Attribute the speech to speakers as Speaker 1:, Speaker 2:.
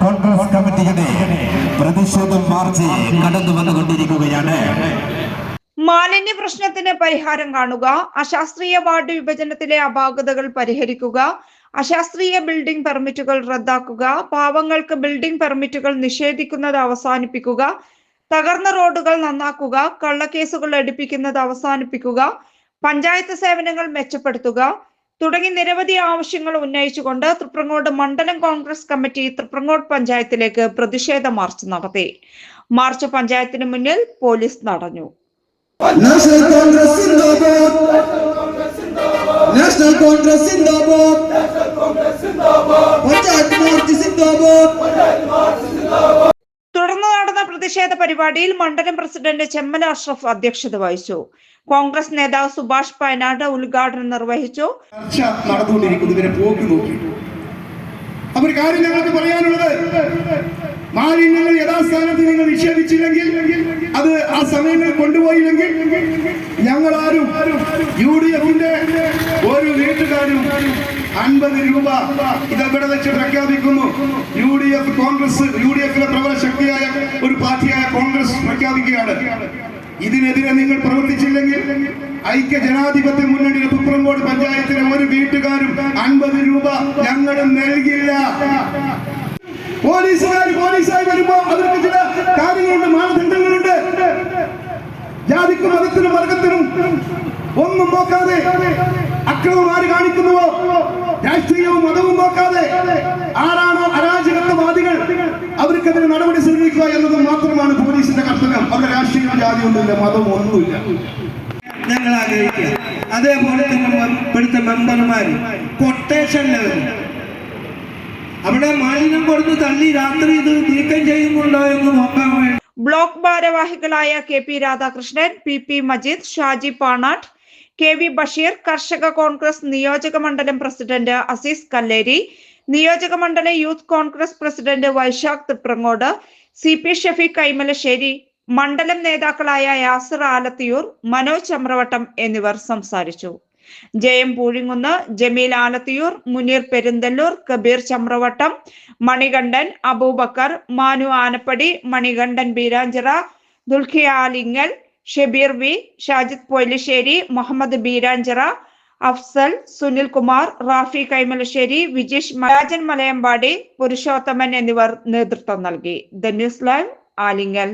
Speaker 1: കോൺഗ്രസ് കമ്മിറ്റിയുടെ കടന്നു
Speaker 2: മാലിന്യ പ്രശ്നത്തിന് പരിഹാരം കാണുക അശാസ്ത്രീയ വാർഡ് വിഭജനത്തിലെ അപാകതകൾ പരിഹരിക്കുക അശാസ്ത്രീയ ബിൽഡിംഗ് പെർമിറ്റുകൾ റദ്ദാക്കുക പാവങ്ങൾക്ക് ബിൽഡിംഗ് പെർമിറ്റുകൾ നിഷേധിക്കുന്നത് അവസാനിപ്പിക്കുക തകർന്ന റോഡുകൾ നന്നാക്കുക കള്ളക്കേസുകൾ എടുപ്പിക്കുന്നത് അവസാനിപ്പിക്കുക പഞ്ചായത്ത് സേവനങ്ങൾ മെച്ചപ്പെടുത്തുക തുടങ്ങി നിരവധി ആവശ്യങ്ങൾ ഉന്നയിച്ചുകൊണ്ട് തൃപ്രങ്ങോട് മണ്ഡലം കോൺഗ്രസ് കമ്മിറ്റി തൃപ്രങ്ങോട് പഞ്ചായത്തിലേക്ക് പ്രതിഷേധ മാർച്ച് നടത്തി. മാർച്ച് പഞ്ചായത്തിന് മുന്നിൽ പോലീസ്
Speaker 3: നാഷണൽ കോൺഗ്രസ് പഞ്ചായത്ത് മാർച്ച്
Speaker 2: പ്രതിഷേധ പരിപാടിയിൽ മണ്ഡലം പ്രസിഡന്റ് ചെമ്മല അഷ്റഫ് അധ്യക്ഷത വഹിച്ചു. കോൺഗ്രസ് നേതാവ് സുഭാഷ് പയനാട് ഉദ്ഘാടനം നിർവഹിച്ചു.
Speaker 4: ചർച്ച നടന്നുകൊണ്ടിരിക്കുന്നു. ഇവരെ പോക്കി നോക്കി ഒരു കാര്യം ഞങ്ങൾക്ക് പറയാനുള്ളത്. മാലിന്യങ്ങൾ യഥാസ്ഥാനത്ത് നിങ്ങൾ നിക്ഷേപിച്ചില്ലെങ്കിൽ അത് ആ സമയങ്ങളിൽ കൊണ്ടുപോയില്ലെങ്കിൽ ഞങ്ങൾ ആരും യു ഡി എഫിന്റെ ഒരു വീട്ടുകാരും അൻപത് രൂപ ഇതെവിടെ വെച്ച് പ്രഖ്യാപിക്കുന്നു. U D F Congress U D എഫിലെ പ്രബല ശക്തിയായ ഒരു പാർട്ടിയായ കോൺഗ്രസ് പ്രഖ്യാപിക്കുകയാണ്. ഇതിനെതിരെ നിങ്ങൾ പ്രവർത്തിച്ചില്ലെങ്കിൽ ഐക്യ ജനാധിപത്യ മുന്നണിയുടെ തുപ്രങ്കോട് പഞ്ചായത്തിലെ ഒരു വീട്ടുകാരും അൻപത് രൂപ ഞങ്ങളും നൽകില്ല. പോലീസുകാർ പോലീസായി വരുമ്പോ അവർക്ക് ചില കാര്യങ്ങളുണ്ട് മാനദണ്ഡങ്ങളുണ്ട്. ജാതിക്കും മതത്തിനും വർഗത്തിനും ഒന്നും നോക്കാതെ അക്രമം ആര് കാണിക്കുന്നുവോ? രാഷ്ട്രീയവും മതവും നോക്കാതെ പോലീസിന്റെ കർത്തവ്യം രാഷ്ട്രീയ ജാതി ഒന്നുമില്ല മതം ഒന്നുമില്ല.
Speaker 5: ഞങ്ങൾ ആഗ്രഹിക്കുക. അതേപോലെ തന്നെ ഇവിടുത്തെ മെമ്പർമാർ കൊട്ടേഷൻ ലെവൽ അവിടെ മാലിന്യം കൊടുത്ത് തള്ളി രാത്രി ഇത് നീക്കം ചെയ്യുന്നുണ്ടോ എന്ന് നോക്കാൻ വേണ്ടി.
Speaker 2: ബ്ലോക്ക് ഭാരവാഹികളായ K P Radhakrishnan P P Majeed Shaji Panat K V Basheer കർഷക കോൺഗ്രസ് നിയോജക മണ്ഡലം പ്രസിഡന്റ് അസീസ് കല്ലേരി നിയോജക മണ്ഡലം youth Congress president Vaishakh Triprangode C P Shafeeq Kaimalassery മണ്ഡലം നേതാക്കളായ യാസർ ആലത്തിയൂർ മനോജ് ചമ്രവട്ടം എന്നിവർ സംസാരിച്ചു. ജയം പൂഴിങ്ങുന്ന് ജമീൽ ആലത്തിയൂർ മുനീർ പെരുന്തല്ലൂർ കബീർ ചമ്രവട്ടം മണികണ്ഠൻ അബൂബക്കർ മാനു ആനപ്പടി മണികണ്ഠൻ ബീരാഞ്ചിറ ദുൽഖിയ ആലിങ്ങൽ ഷബീർ വി ഷാജിദ് പൊയിലിശ്ശേരി മുഹമ്മദ് ബീരാഞ്ചിറ അഫ്സൽ സുനിൽ കുമാർ റാഫി കൈമലശ്ശേരി വിജീഷ് രാജൻ മലയമ്പാടി പുരുഷോത്തമൻ എന്നിവർ നേതൃത്വം നൽകി. The news live Alingal.